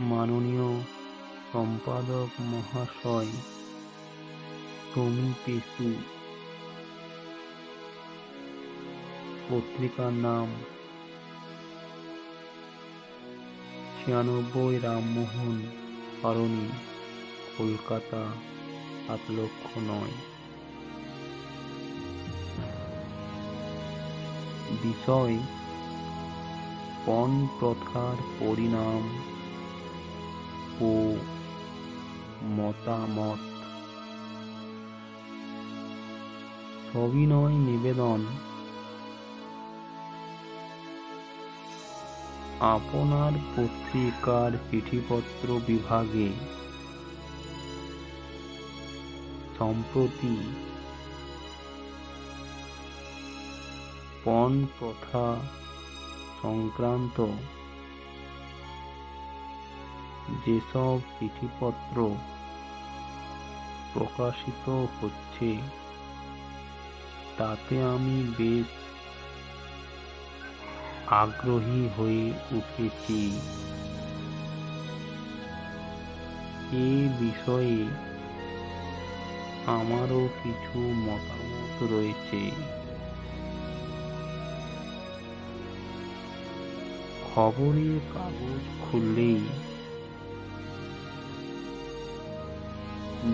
মাননীয় সম্পাদক মহাশয় টমি পেশু পত্রিকার নাম ছিয়ানব্বই রামমোহন সরণি কলকাতা সাত লক্ষ নয়। বিষয়, পণ প্রথার পরিণাম ও মতামত। সবিনয় নিবেদন। আপনার পত্রিকার চিঠিপত্র বিভাগে সম্প্রতি পণ প্রথা সংক্রান্ত যেসব চিঠিপত্র প্রকাশিত হচ্ছে, তাতে আমি বেশ আগ্রহী হয়ে উঠেছি। এ বিষয়ে আমারও কিছু মতামত রয়েছে। খবরের কাগজ খুললেই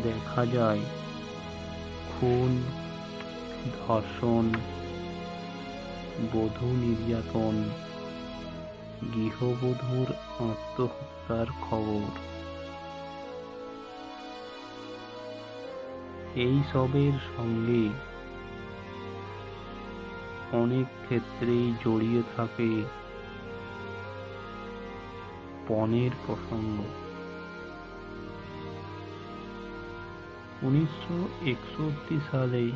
দেখা যায়। খুন, ধর্ষণ, বধূ নির্যাতন, গৃহবধূর আত্মহত্যার খবর। এই সবের সঙ্গে অনেক ক্ষেত্রেই জড়িয়ে থাকে পণের প্রসঙ্গ। উনিশশো একষট্টি সালে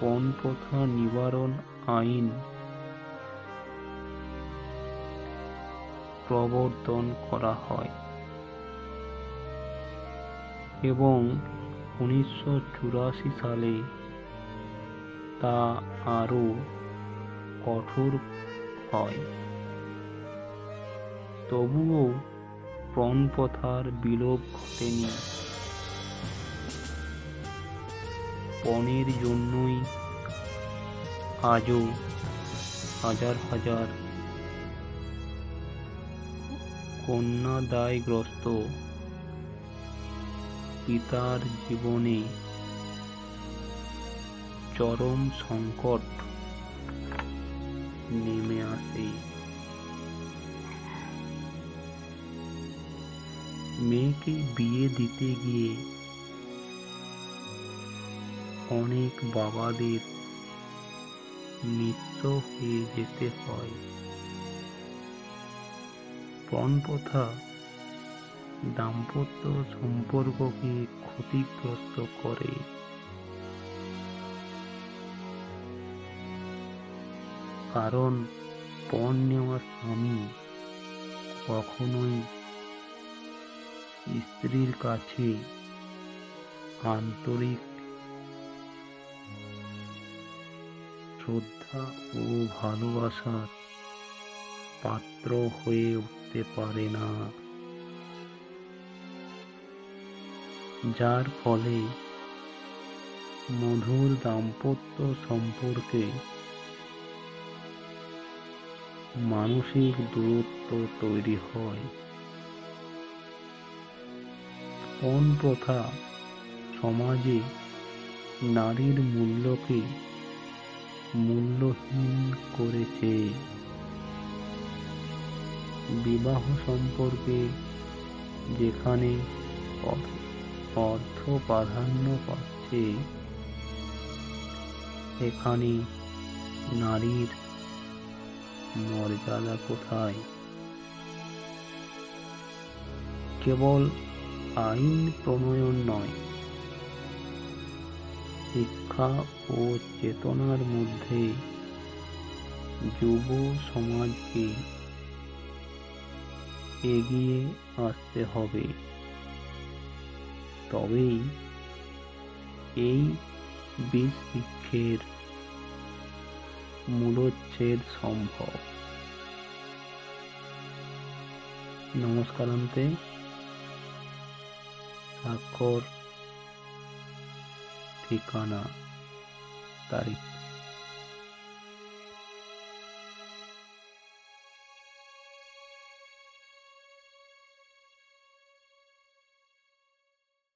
পণ প্রথা নিবারণ আইন প্রবর্তন করা হয় এবং উনিশশো চুরাশি সালে তা আরও কঠোর হয়। তবুও পণ প্রথার বিলোপ ঘটেনি। পণের জন্যই আজও হাজার হাজার কন্যাদায়গ্রস্ত পিতার জীবনে চরম সংকট নেমে আসে। মেয়েকে বিয়ে দিতে গিয়ে অনেক বাবাদের নিত্য হয়ে যেতে হয়। পণ প্রথা দাম্পত্য সম্পর্ককে ক্ষতিগ্রস্ত করে। কারণ পণ নেওয়া স্বামী কখনোই স্ত্রীর কাছে আন্তরিক শ্রদ্ধা ও ভালোবাসার পাত্র হয়ে উঠতে পারে না। যার ফলে মধুর দাম্পত্য সম্পর্কে মানসিক দূরত্ব তৈরি হয়। পণ প্রথা সমাজে নারীর মূল্যকে মূল্যহীন করেছে। বিবাহ সম্পর্কে যেখানে অর্থ প্রাধান্য পাচ্ছে, এখানে নারীর মর্যাদা কোথায়? কেবল আইন প্রণয়ন নয় শিক্ষা ও চেতনার মধ্যে যুব সমাজকে এগিয়ে আসতে হবে। তবেই এই বীজ বৃক্ষের মূলোচ্ছেদ সম্ভব। নমস্কারান্তে। স্বাক্ষর ঠিকানা তারিখ